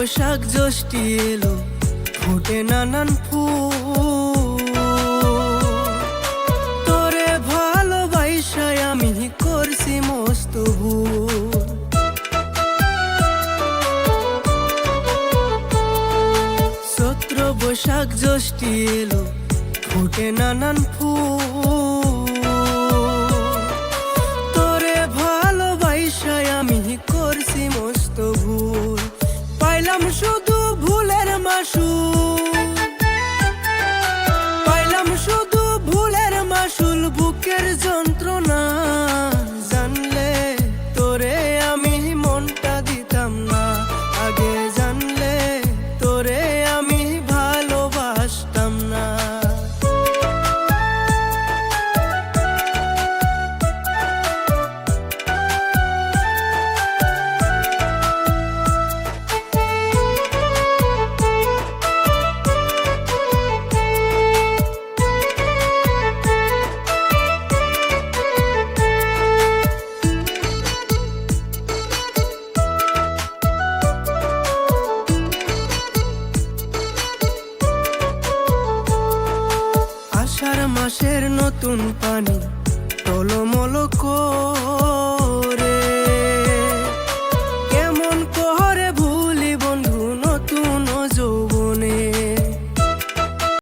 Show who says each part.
Speaker 1: জ্যৈষ্ঠী এলো, ফুটে নানান ফুল। তোরে ভালোবাসায় আমি করছি মস্ত ভুল। বৈশাখ জ্যৈষ্ঠী এলো, ফুটে নানান ফুল। মাসের নতুন পানি টলম